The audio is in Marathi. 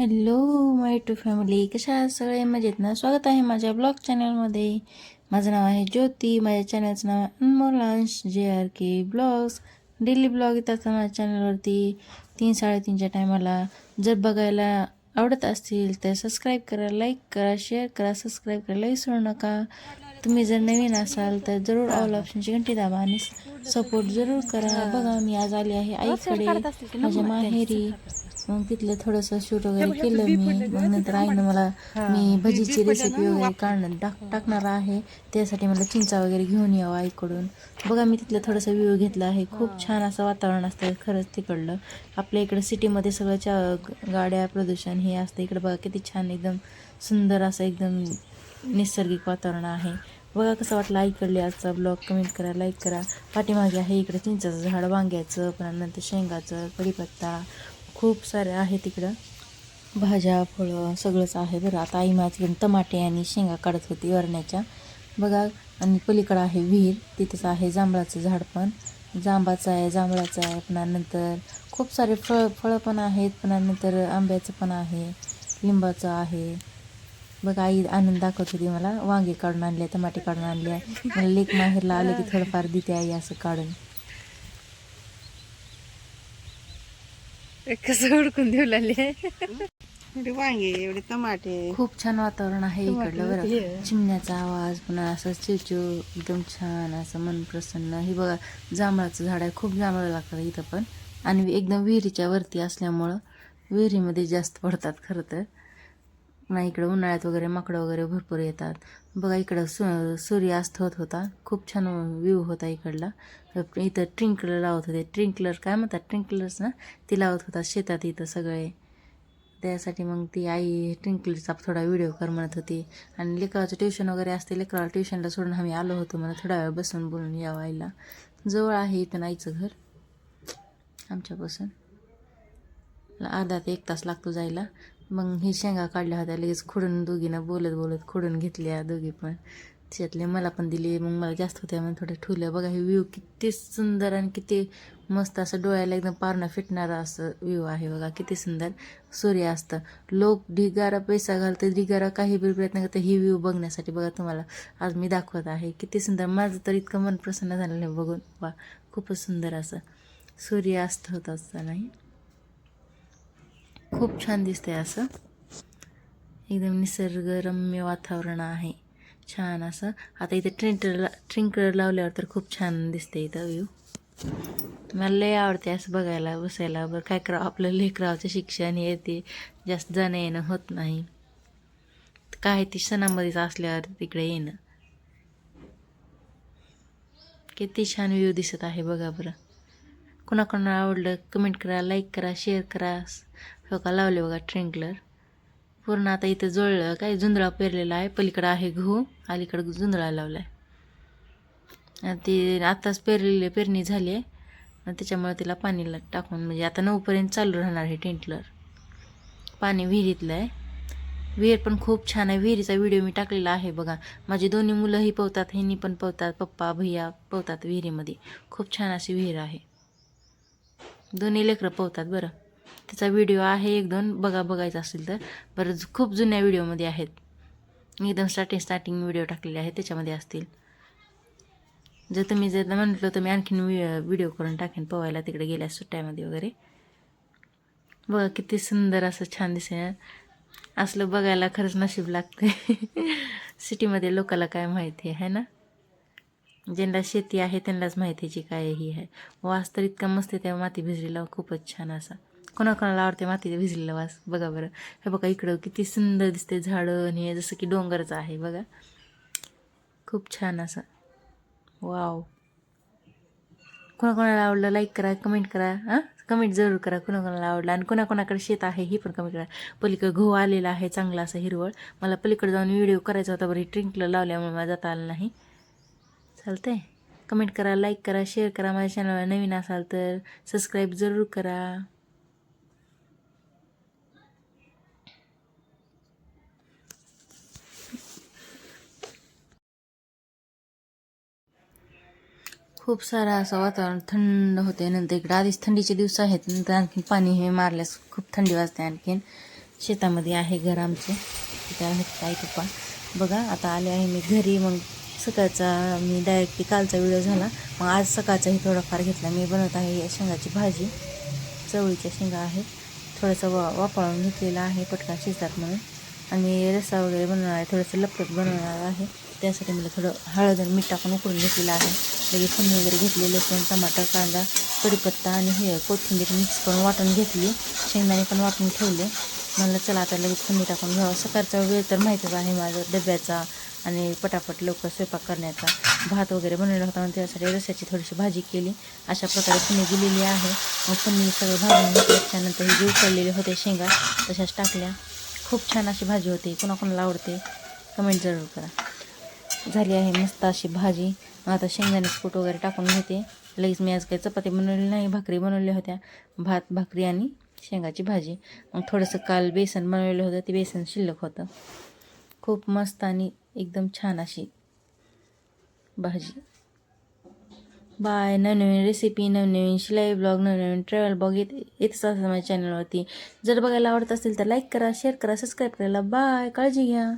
हॅलो माय टू फॅमिली कशा आहात सगळे? मजेत ना? स्वागत आहे माझ्या ब्लॉग चॅनलमध्ये माझं नाव आहे ज्योती. माझ्या चॅनलचं नाव आहे अनमोल अंश जे R K blogs daily blog येतात माझ्या चॅनलवरती तीन साडेतीनच्या टायमाला जर बघायला आवडत असतील तर सबस्क्राईब करा लाईक करा शेअर करा सबस्क्राईब करायला विसरू नका. तुम्ही जर नवीन असाल तर जरूर ऑल ऑप्शनची घंटी दाबा आणि सपोर्ट जरूर करा. बघा मी आज आली आहे आईकडे. माझ्या माहेरी. मग तिथलं थोडंसं शूट वगैरे केलं मी. मग नंतर आईनं मला मी भजीची रेसिपी वगैरे काढणं टाक टाकणार आहे. त्यासाठी मला चिंचा वगैरे घेऊन यावं आईकडून. बघा मी तिथलं थोडंसं व्ह्यू घेतला आहे. खूप छान असं वातावरण असतं खरंच तिकडलं. आपल्या इकडं सिटीमध्ये सगळं गाड्या प्रदूषण हे असतं. इकडं बघा किती छान एकदम सुंदर असं एकदम नैसर्गिक वातावरण आहे. बघा कसं वाटलं आईकडले आजचा ब्लॉग कमेंट करा लाईक करा. पाठीमागे आहे इकडं चिंचाचं झाड वांग्याचं पण नंतर शेंगाचं कढीपत्ता. खूप सारे आहे तिकडं. भाज्या फळं सगळंच आहे बरं. आता आई माझ्याकडे टमाटे आणि शेंगा काढत होती वरण्याच्या. बघा आणि पलीकडं आहे विहीर तिथंच आहे जांभळाचं झाड पण. जांबाचं आहे जांभळाचं आहे पुन्हा नंतर खूप सारे फळ फळं पण आहेत. पुन्हा नंतर आंब्याचं पण आहे लिंबाचं आहे. बघा आई आनंद दाखवत होती मला. वांगे काढून आणले टमाटे काढून आणले. मला लेक माहेरला आले की थोडंफार देते आई असं काढून. कसं हुडकून देऊ लागले एवढे वांगे एवढे टमाटे. खूप छान वातावरण आहे इकडलं बरं. चिमण्याचा आवाज पुन्हा असं चिवचिव एकदम छान असं मन प्रसन्न. हे बघा जांभळाचं झाड आहे. खूप जांभळं लागतात इथं पण. आणि एकदम विहिरीच्या वरती असल्यामुळं विहिरीमध्ये जास्त पडतात खरं तर. पुन्हा इकडं उन्हाळ्यात वगैरे माकडं वगैरे भरपूर येतात. बघा इकडं सु सूर्यास्त होत होता. खूप छान व्ह्यू होता इकडला. इथं ट्रिंकलर लावत होते. ट्रिंकलर काय म्हणतात? ट्रिंकलर्स ना? ती लावत होता शेतात इथं सगळे. त्यासाठी मग ती आई ट्रिंकलरचा थोडा व्हिडिओ कर म्हणत होती. आणि लेकराचं ट्युशन वगैरे असते लेकराला ट्युशनला सोडून आम्ही आलो होतो मला थोडा वेळ बसून बोलून यावं आईला. जवळ आहे इथं आईचं घर. आमच्यापासून. अर्धा ते एक तास लागतो जायला. मग ही शेंगा काढल्या होत्या लगेच खुडून दोघीनं बोलत बोलत खुडून घेतल्या दोघी पण. त्याच्यातले मला पण दिली मग मला जास्त होत्या मग थोड्या ठुल्या. बघा हे व्ह्यू किती सुंदर आणि किती मस्त असं डोळ्याला एकदम पारणं फिटणारं असं व्ह्यू आहे बघा किती सुंदर. सूर्य असतं. लोक ढिगारा पैसा घालतं ढिगारा काही बी प्रयत्न करतं ही व्ह्यू बघण्यासाठी. बघा तुम्हाला आज मी दाखवत आहे. किती सुंदर. माझं तर इतकं मन प्रसन्न झालेलं आहे बघून. वा खूपच सुंदर असं. सूर्य अस्त होत असतानाही खूप छान दिसतंय असं. एकदम निसर्गरम्य वातावरण आहे. छान असं. आता इथे ट्रिंकर ट्रिंकर लावल्यावर तर खूप छान दिसते इथं व्ह्यू मला लय आवडते असं बघायला बसायला. बरं काय करावं? आपलं लेकरावचं शिक्षण हे ते जास्त जाणं येणं होत नाही. काय ती सणामध्येच असल्यावर तिकडे येणं. किती छान व्ह्यू दिसत आहे बघा बरं. कोणाकोणाला आवडलं कमेंट करा लाईक करा शेअर करा. हो का? लावले बघा ट्रिंकलर पूर्ण आता इथं जुळलं. काय जुंधळा पेरलेला आहे. पलीकडं आहे गहू. अलीकडं जुंधळा लावला आहे ती ते आत्ताच पेरलेली पेरणी झाली आहे. त्याच्यामुळे तिला पाणीला टाकून म्हणजे आता नऊपर्यंत चालू राहणार आहे टेंटलर पाणी विहिरीतलं आहे. विहीर पण खूप छान आहे. विहिरीचा व्हिडिओ मी टाकलेला आहे बघा. माझी दोन्ही मुलंही पोहतात ह्यांनी पण पोहतात पप्पा भैया पोहतात विहिरीमध्ये. खूप छान अशी विहीर आहे. दोन्ही लेकरं पोहतात बरं. त्याचा व्हिडिओ आहे एक दोन बघा बघायचा असेल तर. बरं खूप जुन्या व्हिडिओमध्ये आहेत. एकदम स्टार्टिंग स्टार्टिंग व्हिडिओ टाकलेले आहेत त्याच्यामध्ये असतील. जर तुम्ही जर म्हटलं तर मी आणखीन व्हिडिओ करून टाकेन पोहायला तिकडे गेल्या सुट्ट्यामध्ये वगैरे. बघा किती सुंदर असं छान दिसेल. असलं बघायला खरंच नशीब लागते सिटीमध्ये लोकाला काय माहिती आहे ना? ज्यांना शेती आहे त्यांनाच माहितीची काय ही आहे. वास तर इतका मस्त आहे त्या माती भिजलेला खूपच छान असा. कोणाकोणाला आवडते माती भिजलेला वास? बघा बरं. हे बघा इकडं किती सुंदर दिसते झाडं आणि हे जसं की डोंगरचं आहे बघा. खूप छान असं. वाव. कोणाकोणाला आवडलं लाईक करा कमेंट करा हां? कमेंट जरूर करा कोणाकोणाला आवडलं. आणि कोणाकोणाकडे शेत आहे ही पण कमेंट करा. पलीकडे गहू आलेला आहे चांगला असं हिरवळ. मला पलीकडे जाऊन व्हिडिओ करायचा होता बरं ट्रिंकला लावल्यामुळे मला जाता आलं नाही. चालतंय. कमेंट करा लाईक करा शेअर करा. माझ्या चॅनलला नवीन असाल तर सबस्क्राईब जरूर करा. खूप सारं असं वातावरण थंड होते नंतर इकडे आधीच थंडीचे दिवस आहेत. नंतर आणखीन पाणी हे मारल्यास खूप थंडी वाजते आणखीन. शेतामध्ये आहे घर आमचे. तिथे आहेत काय पप्पा. बघा आता आले आहे मी घरी. मग सकाळचा मी डायरेक्टली कालचा व्हिडिओ झाला. मग आज सकाळचाही थोडाफार घेतला. मी बनवत आहे शेंगाची भाजी. चवळीच्या शेंगा आहेत. थोडंसं वा वापरून घेतलेला आहे. पटकन शिजतात म्हणून. आणि रस्सा वगैरे बनवणार आहे. थोडंसं लपटत बनवणार आहे. त्यासाठी मला थोडं हळद आणि मीठ टाकून उकळून घेतलेलं आहे. लगेच फोडणी वगैरे घेतली लसूण टमाटर कांदा कढीपत्ता आणि हे कोथिंबीर मिक्स करून वाटून घेतली. शेंगदाणे पण वाटून ठेवले. म्हणलं चला आता लगेच फोडणी टाकून घ्यावं. सकाळचा वेळ तर माहीतच आहे माझं. डब्याचा आणि पटापट लवकर स्वयंपाक करण्याचा भात वगैरे बनवला होता आणि त्यासाठी रस्याची थोडीशी भाजी केली. अशा प्रकारे फोडणी दिलेली आहे. मग फोडणी सगळं भाजून त्याच्यानंतर हे जे उकळलेले होते शेंगा तशाच टाकल्या. खूप छान अशी भाजी होती. कोणाकोणाला आवडते कमेंट जरूर करा. झाली आहे मस्त अशी भाजी. मग आता शेंगदाणे कूट वगैरे टाकून घेते. लगेच मी आज काही चपाती बनवली नाही भाकरी बनवल्या होत्या. भात भाकरी आणि शेंगाची भाजी. मग थोडंसं काल बेसन बनवलेलं होतं. ते बेसन शिल्लक होतं. खूप मस्त आणि एकदम छान अशी भाजी. बाय नवनवीन रेसिपी नवनवीन शिलाई ब्लॉग नवनवीन ट्रॅव्हल ब्लॉग येत येतच असं माझ्या चॅनलवरती जर बघायला आवडत असेल तर लाईक करा शेअर करा सबस्क्राईब करायला. बाय काळजी घ्या.